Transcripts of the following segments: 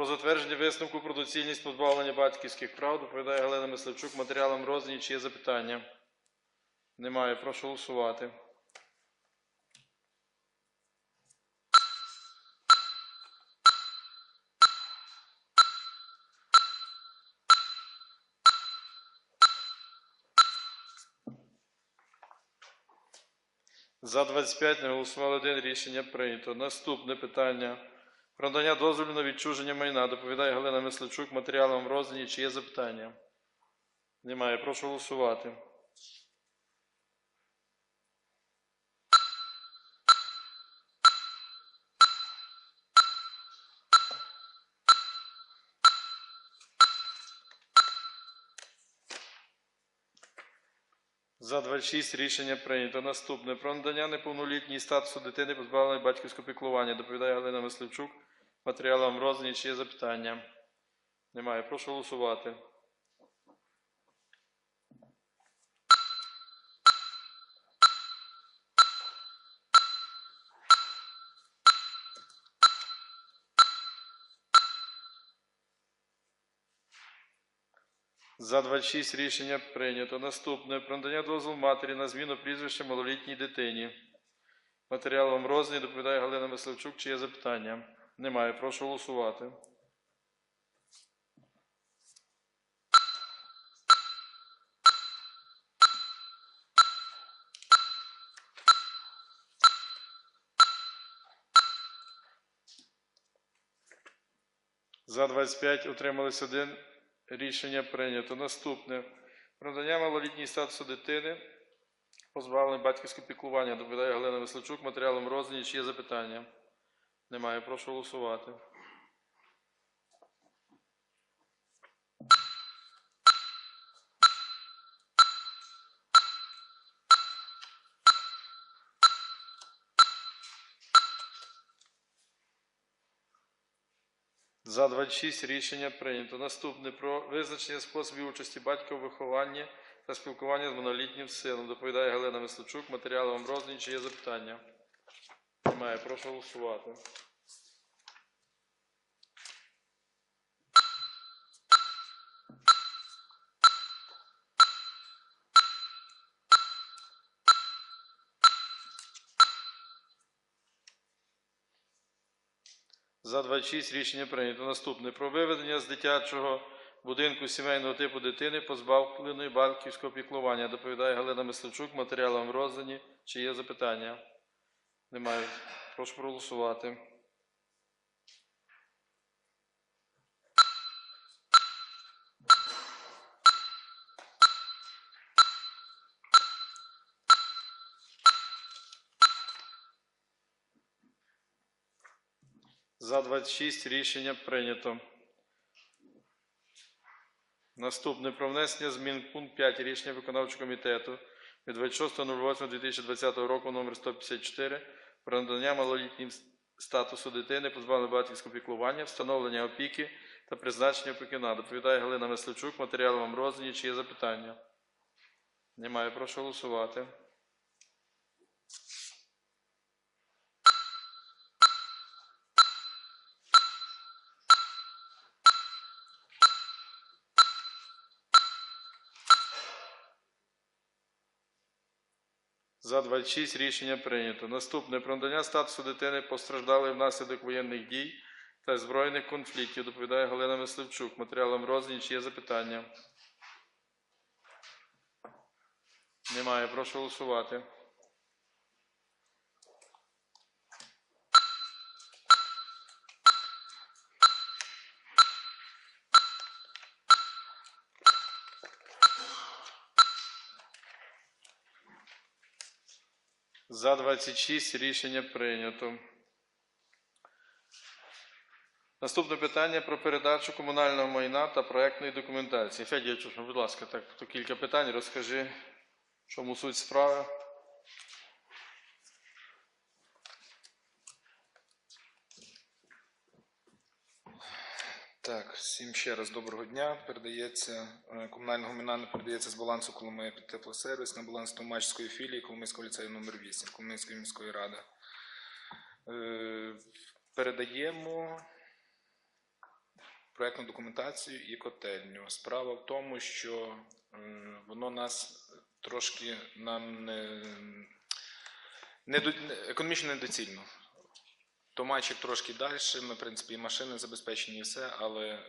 Про затвердження висновку про доцільність позбавлення батьківських прав доповідає Галина Мисливчук. Матеріалам роздані. Чи є запитання? Немає. Прошу голосувати. За 25 не голосували один. Рішення прийнято. Наступне питання. Про надання дозволу на відчуження майна доповідає Галина Мисличук матеріалом в розділі. Чи є запитання? Немає. Прошу голосувати. За 26 рішення прийнято. Наступне. Про надання неповнолітній статусу дитини позбавленої батьківського піклування. Доповідає Галина Мисливчук. Матеріалам роздані. Чи є запитання? Немає. Прошу голосувати. За 26 рішення прийнято. Наступне. Про надання дозволу матері на зміну прізвища малолітній дитині. Матеріал вам розданий. Доповідає Галина Мисливчук. Чи є запитання? Немає. Прошу голосувати. За 25 утримались один. Рішення прийнято. Наступне. Про надання малолітній статусу дитини. Позбавлення батьківського піклування. Доповідає Галина Весличук. Матеріалом роздані. Чи є запитання? Немає. Прошу голосувати. За 26 рішення прийнято. Наступне про визначення способів участі батька у вихованні та спілкування з монолітнім сином. Доповідає Галина Мисличук. Матеріали вам роздані. Чи є запитання? Немає. Прошу голосувати. За 26 рішення прийнято. Наступне про виведення з дитячого будинку сімейного типу дитини, позбавленої банківського піклування. Доповідає Галина Мисливчук. в роздані. Чи є запитання? Немає. Прошу проголосувати. За 26 рішення прийнято. Наступне про внесення змін пункт 5 рішення виконавчого комітету від 26.08.2020 року номер 154 про надання малолітнім статусу дитини, позбавлення батьківського піклування, встановлення опіки та призначення опікуна. Доповідає Галина Мисливчук. Матеріали вам роздані. Чи є запитання? Немає. Прошу голосувати. За 26 рішення прийнято. Наступне про надання статусу дитини постраждалої внаслідок воєнних дій та збройних конфліктів. Доповідає Галина Мисливчук. Матеріалом роздані. Чи є запитання? Немає. Прошу голосувати. За 26 рішення прийнято. Наступне питання про передачу комунального майна та проєктної документації. Федія Чушма, будь ласка, так, то кілька питань. Розкажи, чому суть справи. Так, всім ще раз доброго дня. Передається е, комунального майна передається з балансу Коломия під теплосервіс на баланс Томачської філії Коломийського ліцею номер 8 Коломийської міської ради. Е, Передаємо проектну документацію і котельню. Справа в тому, що е, воно нас трошки нам не, не- економічно недоцільно. Томачик трошки далі, ми, в принципі, і машини забезпечені, і все, але е,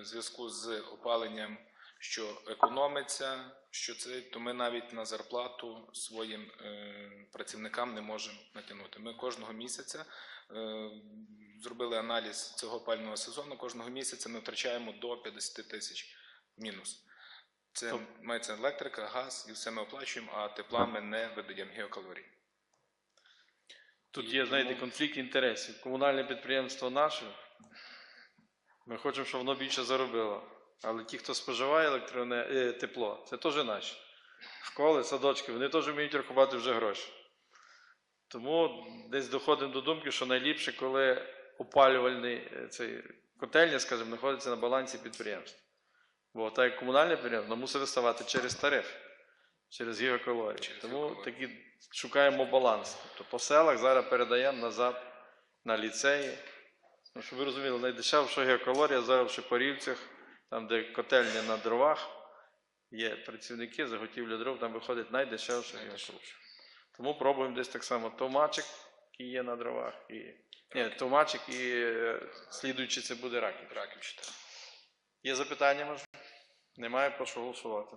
в зв'язку з опаленням, що економиться, що це, то ми навіть на зарплату своїм е, працівникам не можемо натягнути. Ми кожного місяця е, зробили аналіз цього опального сезону. Кожного місяця ми втрачаємо до 50 тисяч мінус. Це мається електрика, газ і все ми оплачуємо, а тепла ми не видаємо геокалорій. Тут є, знаєте, конфлікт інтересів. Комунальне підприємство наше, ми хочемо, щоб воно більше заробило. Але ті, хто споживає електроне... е, тепло, це теж наші. Школи, садочки, вони теж вміють рахувати вже гроші. Тому десь доходимо до думки, що найліпше, коли опалювальний е, цей котельня, скажімо, знаходиться на балансі підприємства. Бо так як комунальне підприємство, воно мусить виставати через тариф, через гігакалорії. Через Тому такі шукаємо баланс. Тобто по селах зараз передаємо назад на ліцеї. Ну, щоб ви розуміли, найдешевша геокалорія зараз в Шипарівцях, там, де котельня на дровах, є працівники заготівля дров, там виходить найдешевша геокалорія. Тому пробуємо десь так само томачик, який є на дровах, і ні, томачик і е, слідуючи це буде раків. Раківщина. Є запитання, може? Немає, прошу голосувати.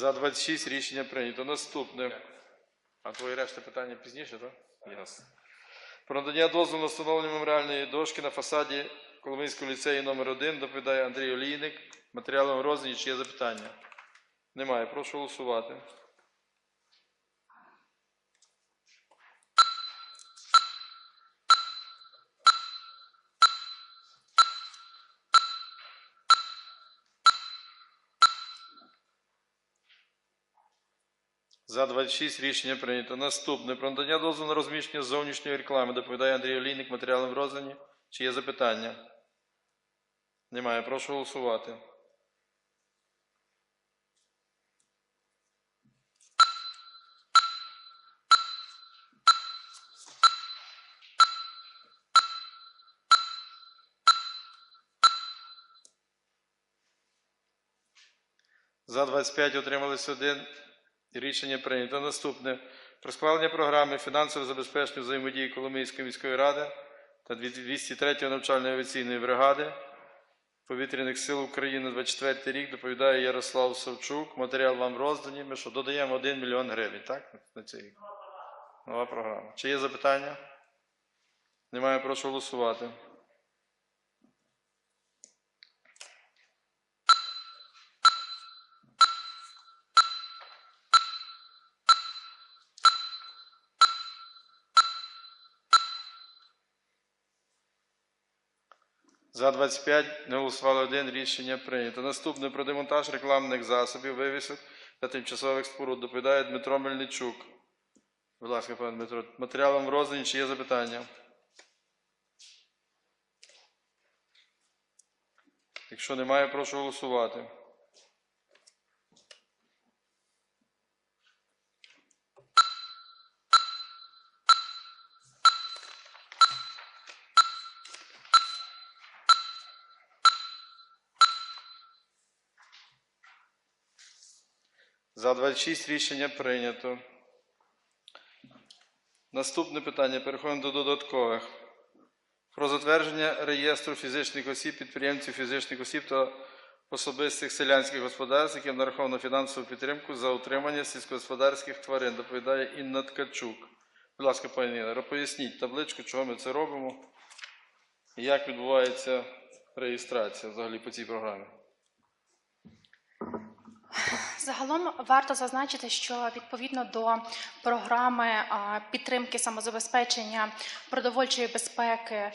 За 26 рішення прийнято. Наступне. А твої решта питання пізніше, так? Ясно. Про надання дозволу на встановлення меморіальної дошки на фасаді Коломийського ліцею номер 1 доповідає Андрій Олійник. Матеріалом роздані, чи є запитання? Немає. Прошу голосувати. За 26 рішення прийнято. Наступне. Про надання дозволу на розміщення зовнішньої реклами доповідає Андрій Олійник. Матеріалом роздані. Чи є запитання? Немає. Прошу голосувати. За 25 отримались один. Рішення прийнято. Наступне. Про схвалення програми фінансового забезпечення взаємодії Коломийської міської ради та 203-ї навчальної авіаційної бригади Повітряних сил України 24 рік доповідає Ярослав Савчук. Матеріал вам роздані. Ми що, додаємо 1 мільйон гривень, так? На цей рік. Нова програма. Чи є запитання? Немає, прошу голосувати. За 25 не голосували один. Рішення прийнято. Наступне про демонтаж рекламних засобів, вивісок та тимчасових споруд доповідає Дмитро Мельничук. Будь ласка, пане Дмитро, матеріалом роздані, чи є запитання? Якщо немає, прошу голосувати. За 26 рішення прийнято. Наступне питання. Переходимо до додаткових. Про затвердження реєстру фізичних осіб, підприємців фізичних осіб та особистих селянських господарств, яким нараховано фінансову підтримку за утримання сільськогосподарських тварин. Доповідає Інна Ткачук. Будь ласка, пані Інна, поясніть табличку, чого ми це робимо і як відбувається реєстрація взагалі по цій програмі. Загалом варто зазначити, що відповідно до програми підтримки самозабезпечення продовольчої безпеки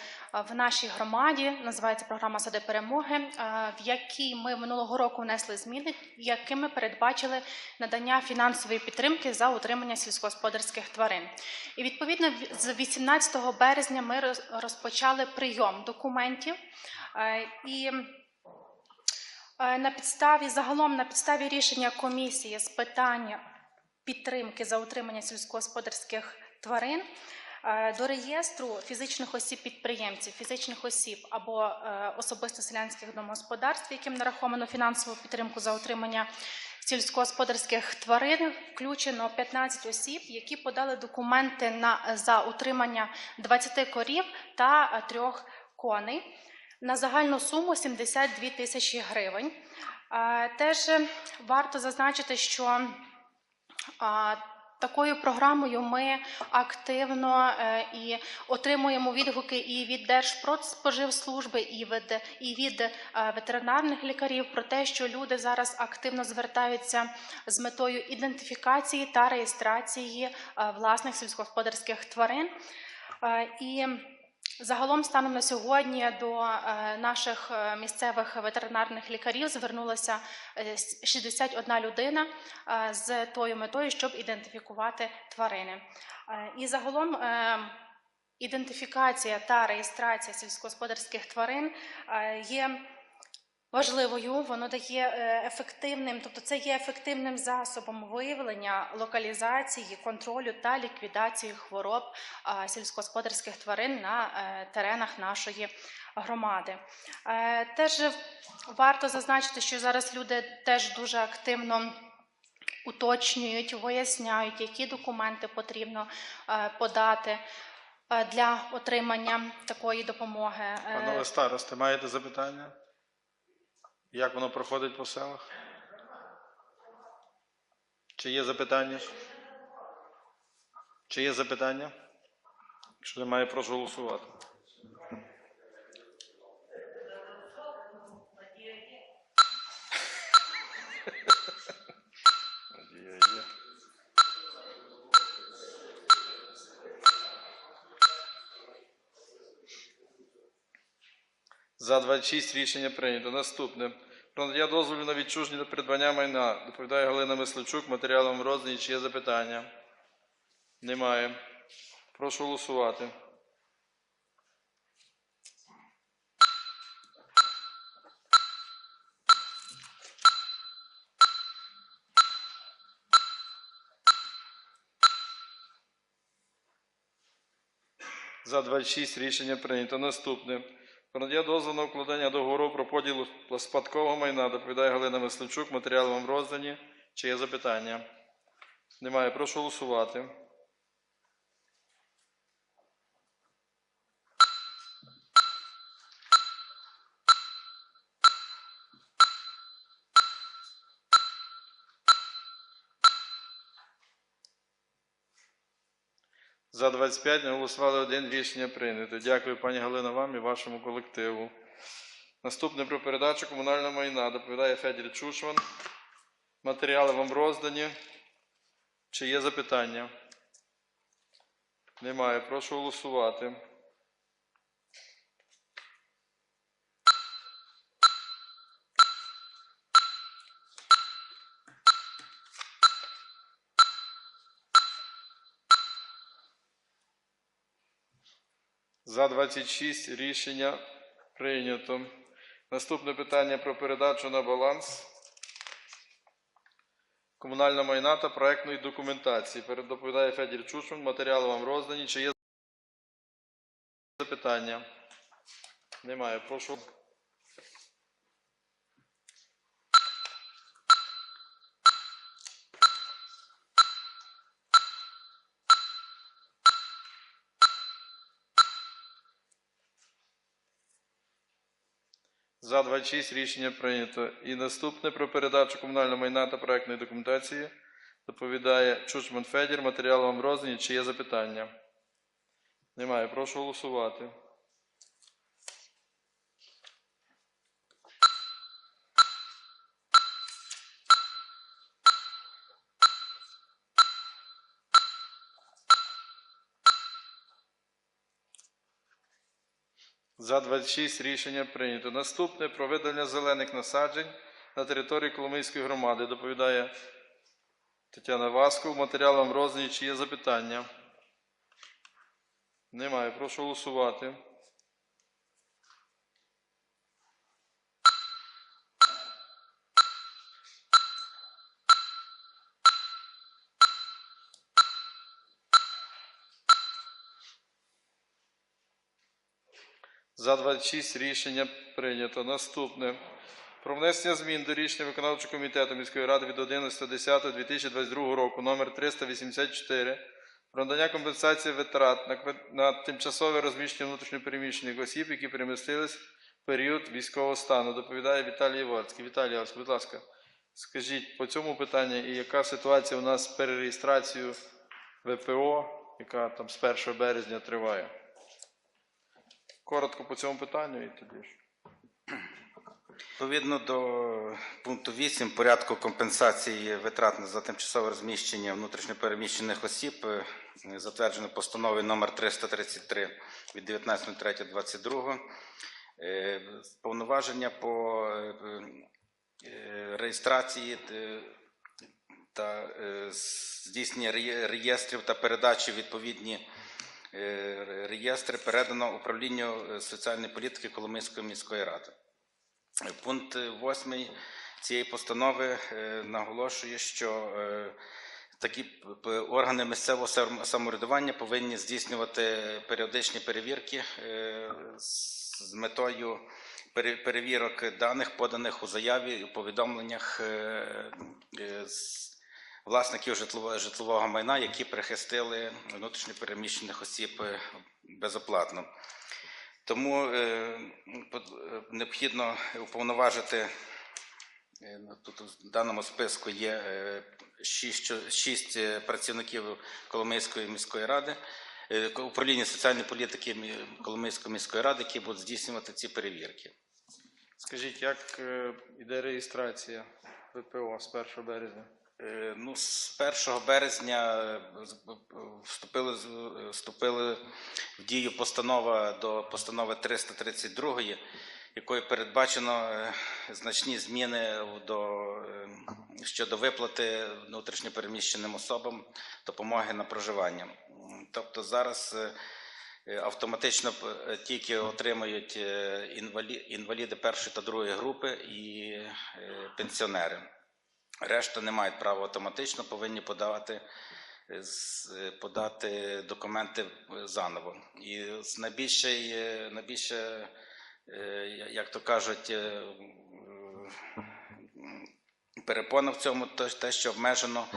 в нашій громаді називається програма Сади перемоги, в якій ми минулого року внесли зміни, якими передбачили надання фінансової підтримки за утримання сільськогосподарських тварин. І відповідно з 18 березня ми роз- розпочали прийом документів і. Е, На підставі загалом на підставі рішення комісії з питань підтримки за утримання сільськогосподарських тварин е, до реєстру фізичних осіб підприємців, фізичних осіб або е, особисто селянських домогосподарств, яким нараховано фінансову підтримку за утримання сільськогосподарських тварин, включено 15 осіб, які подали документи на за утримання 20 корів та е, трьох коней на загальну суму 72 тисячі гривень. Теж е, варто зазначити, що Такою програмою ми активно е, і отримуємо відгуки і від Держпродспоживслужби, і від, і від е, ветеринарних лікарів про те, що люди зараз активно звертаються з метою ідентифікації та реєстрації власних сільськогосподарських тварин. І Загалом станом на сьогодні до е, наших е, місцевих ветеринарних лікарів звернулася е, с- 61 людина е, з тою метою, щоб ідентифікувати тварини. І загалом ідентифікація та реєстрація сільськогосподарських тварин є важливою, воно дає е, ефективним, тобто це є ефективним засобом виявлення, локалізації, контролю та ліквідації хвороб сільськогосподарських тварин на е, теренах нашої громади. Е, Теж варто зазначити, що зараз люди теж дуже активно. Уточнюють, виясняють, які документи потрібно подати для отримання такої допомоги. Панове старости, маєте запитання? Як воно проходить по селах? Чи є запитання? Чи є запитання? Якщо немає, прошу голосувати. За 26 рішення прийнято. Наступне. Про надання дозволу на відчуження та придбання майна. Доповідає Галина Мисличук. Матеріалом роздані. Чи є запитання? Немає. Прошу голосувати. За 26 рішення прийнято. Наступне. Про дозвіл на укладення договору про поділ спадкового майна. Доповідає Галина Мисливчук. Матеріал вам роздані. Чи є запитання? Немає. Прошу голосувати. За 25 не голосували один рішення прийнято. Дякую, пані Галина, вам і вашому колективу. Наступне про передачу комунального майна доповідає Федір Чушван. Матеріали вам роздані. Чи є запитання? Немає. Прошу голосувати. За 26 рішення прийнято. Наступне питання про передачу на баланс комунального майна та проектної документації. Передоповідає Федір Чушман. Матеріали вам роздані. Чи є запитання? Немає. Прошу. За 26 рішення прийнято. І наступне про передачу комунального майна та проектної документації доповідає Чучман Федір. Матеріал вам роздані. Чи є запитання? Немає. Прошу голосувати. За 26 рішення прийнято. Наступне про видалення зелених насаджень на території Коломийської громади. Доповідає Тетяна Васков. Матеріалом роздані. Чи є запитання? Немає. Прошу голосувати. За 26 рішення прийнято. Наступне. Про внесення змін до рішення виконавчого комітету міської ради від 11.10.2022 року номер 384 про надання компенсації витрат на, тимчасове розміщення внутрішньопереміщених осіб, які перемістились в період військового стану. Доповідає Віталій Єворський. Віталій Єворський, будь ласка, скажіть по цьому питанню і яка ситуація у нас з перереєстрацією ВПО, яка там з 1 березня триває? Коротко по цьому питанню і тоді ж. Відповідно до пункту 8 порядку компенсації витрат за тимчасове розміщення внутрішньопереміщених осіб, е, затверджено постановою номер 333 від 19.03.22, е, повноваження по е, реєстрації та здійснення реєстрів та передачі відповідні реєстри передано управлінню е, соціальної політики Коломийської міської ради. Пункт 8 цієї постанови е, наголошує, що е, такі органи місцевого самоврядування повинні здійснювати періодичні перевірки е, з метою пере- перевірок даних, поданих у заяві у повідомленнях е, е, власників житлового, житлового майна, які прихистили внутрішньопереміщених осіб е, безоплатно. Тому е, е, необхідно уповноважити е, ну, тут в даному списку є шість, шість працівників Коломийської міської ради, управління соціальної політики Коломийської міської ради, які будуть здійснювати ці перевірки. Скажіть, як іде реєстрація ВПО з 1 березня? Е, Ну, з 1 березня е, б- вступили, е, вступили в дію постанова до постанови 332, якою передбачено е, значні зміни до, е, щодо виплати внутрішньопереміщеним особам допомоги на проживання. Тобто зараз е, е, автоматично е, тільки отримують е, інваліди першої та другої групи і е, пенсіонери. Решта не мають права автоматично, повинні подавати, е, е, подати документи е, заново. І з найбільше, як то кажуть, перепона в цьому те, що обмежено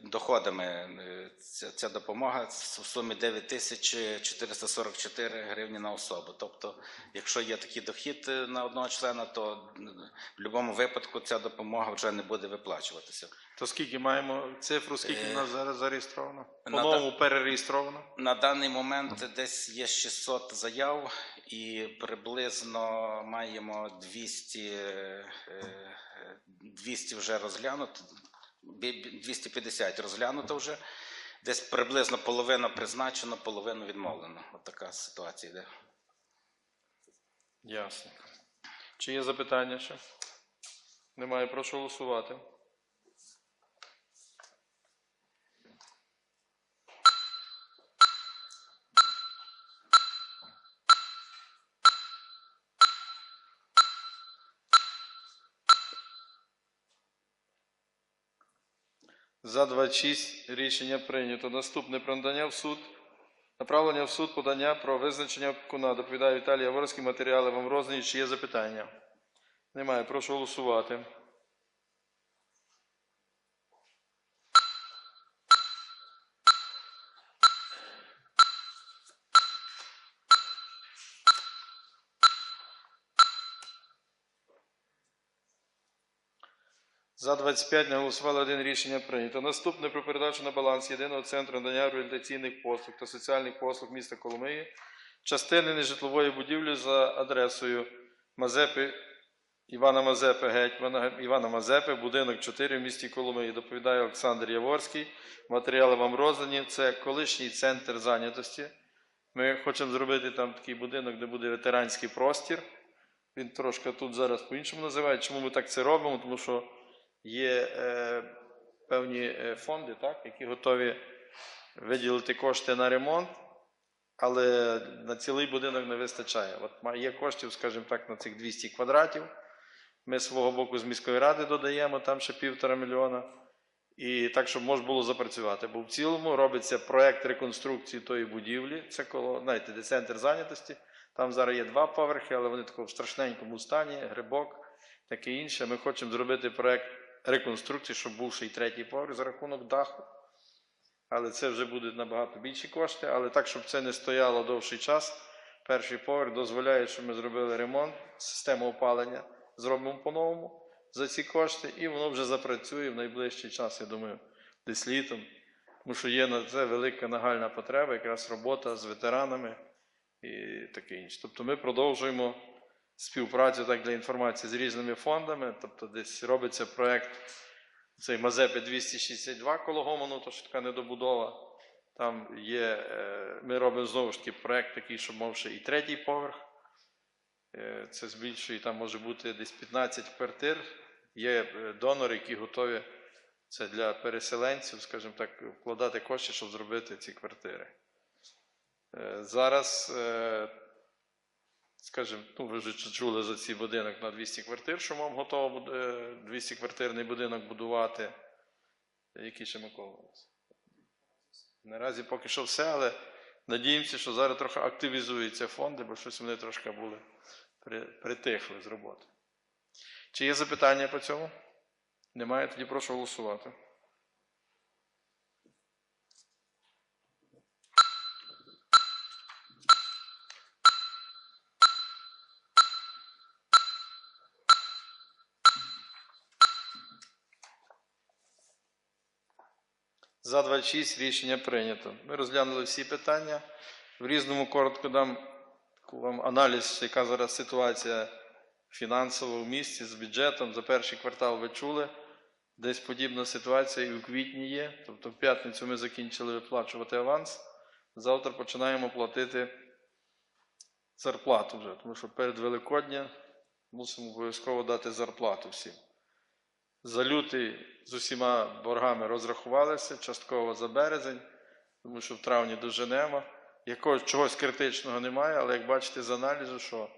доходами. Е, Ця, допомога в сумі 9444 гривні на особу. Тобто, якщо є такий дохід е, на одного члена, то в будь-якому випадку ця допомога вже не буде виплачуватися. То скільки маємо цифру, скільки в Е, нас зараз зареєстровано? на По-новому перереєстровано? На даний момент десь є 600 заяв і приблизно маємо 200, е, е, 200 вже розглянуто, 250 розглянуто вже. Десь приблизно половина призначено, половину відмовлено. От така ситуація йде. Ясно. Чи є запитання ще? Немає, прошу голосувати. За 26 рішення прийнято. Наступне про надання в суд. Направлення в суд подання про визначення опікуна. Доповідає Віталій Яворський. Матеріали вам роздані. Чи є запитання? Немає. Прошу голосувати. За 25 не голосували один рішення прийнято. Наступне про передачу на баланс єдиного центру надання реабілітаційних послуг та соціальних послуг міста Коломиї частини нежитлової будівлі за адресою Мазепи Івана Мазепи, гетьмана Івана Мазепи, будинок 4 в місті Коломиї. Доповідає Олександр Яворський. Матеріали вам роздані. Це колишній центр зайнятості Ми хочемо зробити там такий будинок, де буде ветеранський простір. Він трошки тут зараз по-іншому називає. Чому ми так це робимо? Тому що є е, певні е, фонди, так, які готові виділити кошти на ремонт, але на цілий будинок не вистачає. От є коштів, скажімо так, на цих 200 квадратів. Ми свого боку з міської ради додаємо там ще півтора мільйона. І так, щоб можна було запрацювати. Бо в цілому робиться проект реконструкції тої будівлі. Це коло, знаєте, де центр зайнятості. Там зараз є два поверхи, але вони в такому страшненькому стані, грибок, таке інше. Ми хочемо зробити проект реконструкції, щоб був ще й третій поверх за рахунок даху. Але це вже буде набагато більші кошти. Але так, щоб це не стояло довший час, перший поверх дозволяє, щоб ми зробили ремонт, систему опалення зробимо по-новому за ці кошти, і воно вже запрацює в найближчий час, я думаю, десь літом. Тому що є на це велика нагальна потреба, якраз робота з ветеранами і таке інше. Тобто ми продовжуємо співпрацю так для інформації з різними фондами. Тобто десь робиться проект цей Мазепи 262 коло Гомону, то що така недобудова. Там є, е, ми робимо знову ж таки проект такий, щоб мав ще і третій поверх. Е, Це збільшує, там може бути десь 15 квартир. Є е, донори, які готові це для переселенців, скажімо так, вкладати кошти, щоб зробити ці квартири. Зараз, скажімо, ну, ви вже чули за цей будинок на 200 квартир, що мав готово 200 квартирний будинок будувати. Які ще Микола? у нас? Наразі поки що все, але надіємося, що зараз трохи активізуються фонди, бо щось вони трошки були притихли з роботи. Чи є запитання по цьому? Немає, тоді прошу голосувати. За 26 рішення прийнято. Ми розглянули всі питання. В різному коротко дам вам аналіз, яка зараз ситуація фінансово в місті з бюджетом. За перший квартал ви чули. Десь подібна ситуація і у квітні є. Тобто в п'ятницю ми закінчили виплачувати аванс. Завтра починаємо платити зарплату вже, тому що перед Великодня мусимо обов'язково дати зарплату всім. За лютий з усіма боргами розрахувалися, частково за березень, тому що в травні доженемо. Якогось чогось критичного немає, але як бачите з аналізу, що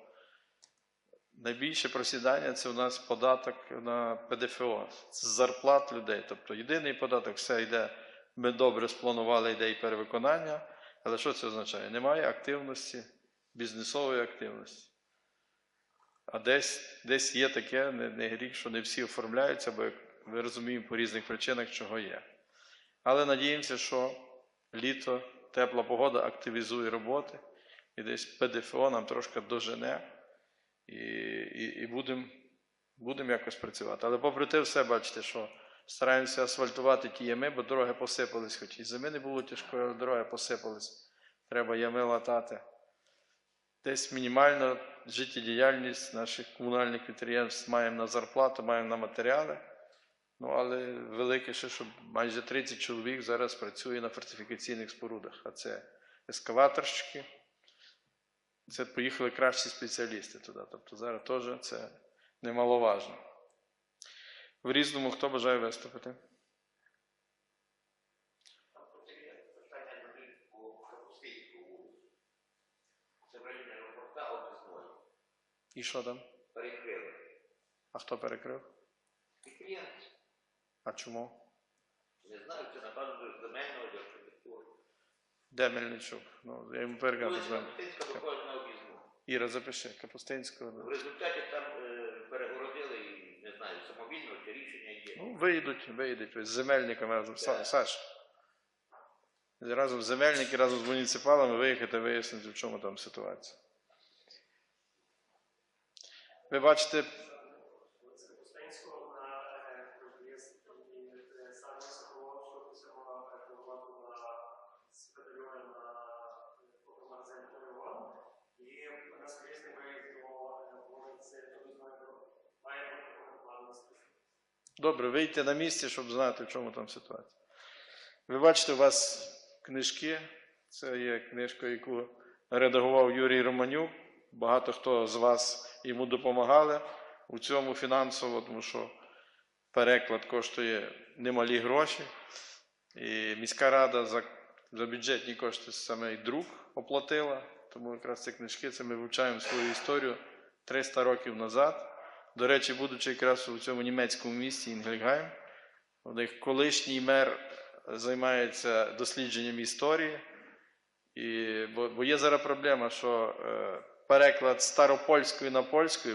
найбільше просідання це у нас податок на ПДФО з зарплат людей. Тобто єдиний податок, все йде, ми добре спланували, йде і перевиконання. Але що це означає? Немає активності, бізнесової активності. А десь, десь є таке, не, не гріх, що не всі оформляються, бо ви розуміємо по різних причинах, чого є. Але надіємося, що літо, тепла погода активізує роботи, і десь ПДФО нам трошки дожене, і, і, і будемо будем якось працювати. Але попри те, все бачите, що стараємося асфальтувати ті ями, бо дороги посипались, хоч і зими не було тяжкої, дороги посипались. Треба ями латати. Десь мінімально життєдіяльність наших комунальних підприємств маємо на зарплату, маємо на матеріали. Ну, але велике ще, що майже 30 чоловік зараз працює на фортифікаційних спорудах. А це ескаваторщики, це поїхали кращі спеціалісти туди. Тобто зараз теж це немаловажно. В різному хто бажає виступити? І що там? Перекрили. А хто перекрив? Підприємці. А чому? Не знаю, це напевно з земельного архітектури. Де Мельничук? Ну, я йому виходить на об'їзну. Іра, запиши, Капустинського. В результаті там е, перегородили і не знаю, самовільно чи рішення є. Ну, вийдуть, вийдуть ось з земельниками разом. Са- Саш. Разом з земельники, разом з муніципалами виїхати, вияснити, в чому там ситуація. Ви бачите, добре, вийти на місці, щоб знати, в чому там ситуація. Ви бачите, у вас книжки. Це є книжка, яку редагував Юрій Романюк. Багато хто з вас йому допомагали у цьому фінансово, тому що переклад коштує немалі гроші. І міська рада за, за бюджетні кошти саме і друк оплатила. Тому якраз ці книжки це ми вивчаємо свою історію 300 років назад. До речі, будучи якраз у цьому німецькому місті Інгельгайм, у них колишній мер займається дослідженням історії. І, бо, бо є зараз проблема, що е, переклад старопольської на польську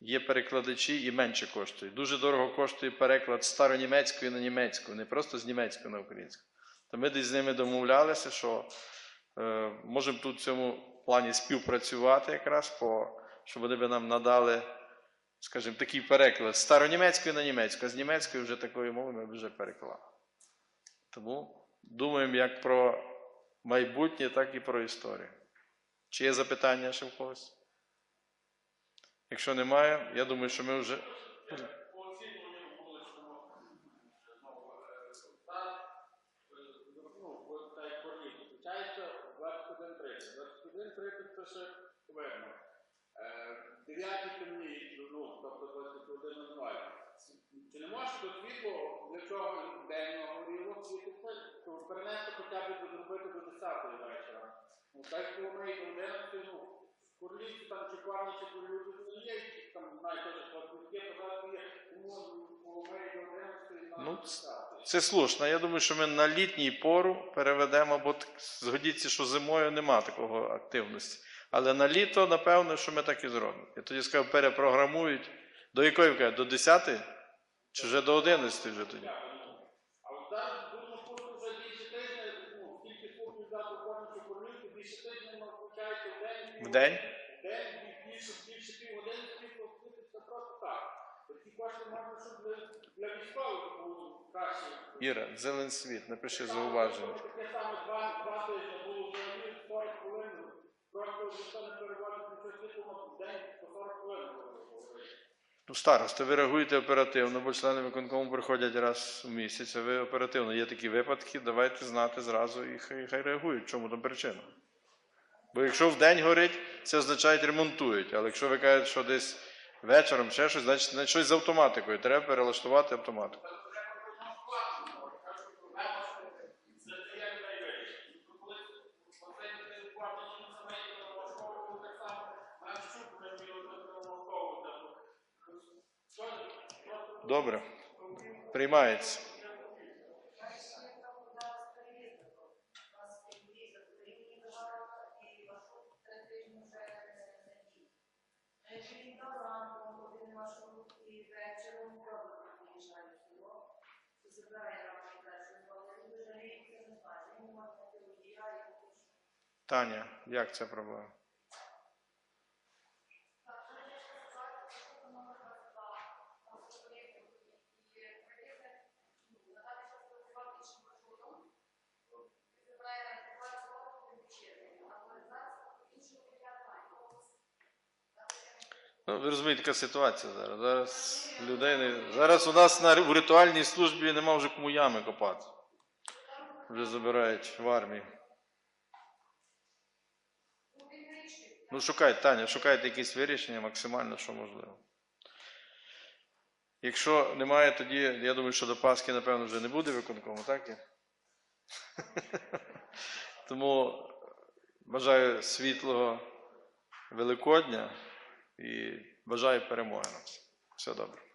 є перекладачі і менше коштує. Дуже дорого коштує переклад старонімецької на німецьку, не просто з німецької на українську. То ми десь з ними домовлялися, що е, можемо тут в цьому плані співпрацювати якраз, по, щоб вони би нам надали, скажімо, такий переклад старонімецької на німецьку, а з німецької вже такої мови ми вже переклали. Тому думаємо як про майбутнє, так і про історію. Чи є запитання ще в когось? Якщо немає, я думаю, що ми вже. ну, от так як порівняно, включається 21.30. 21.30 це ще видно. Е, 9 темні, ну, тобто 21.00. Чи не може то світло, для чого день горіло, світло, то перенести хоча б зробити до 10 вечора. Коли ми до 11, ну, Курлівці там чи Кварні, чи ну, є, там, навіть теж платники, податки є, тому коли ми до 11 Ну, Це слушно. Я думаю, що ми на літній пору переведемо, бо згодіться, що зимою нема такого активності. Але на літо, напевно, що ми так і зробимо. Я тоді скажу, перепрограмують. До якої ви кажете? До 10? Чи вже до 11 вже тоді? День по 40 хвилин. було говорити. Ну, староста, ви реагуєте оперативно, бо члени виконкому приходять раз у місяць, а ви оперативно. Є такі випадки, давайте знати зразу і хай, хай реагують. Чому там причина? Бо якщо в день горить, це означає ремонтують. Але якщо ви кажете, що десь вечором ще щось, значить, щось з автоматикою. Треба перелаштувати автоматику. Добре. Приймається. Таня, як це проблема? Ну, ви розумієте, яка ситуація зараз. Зараз людей. Зараз у нас на в ритуальній службі нема вже кому ями копати. Вже забирають в армію. Ну, шукайте, Таня, шукайте якісь вирішення максимально, що можливо. Якщо немає, тоді я думаю, що до Пасхи, напевно, вже не буде виконкому, так? Тому бажаю світлого Великодня і бажаю перемоги нам. Все добре.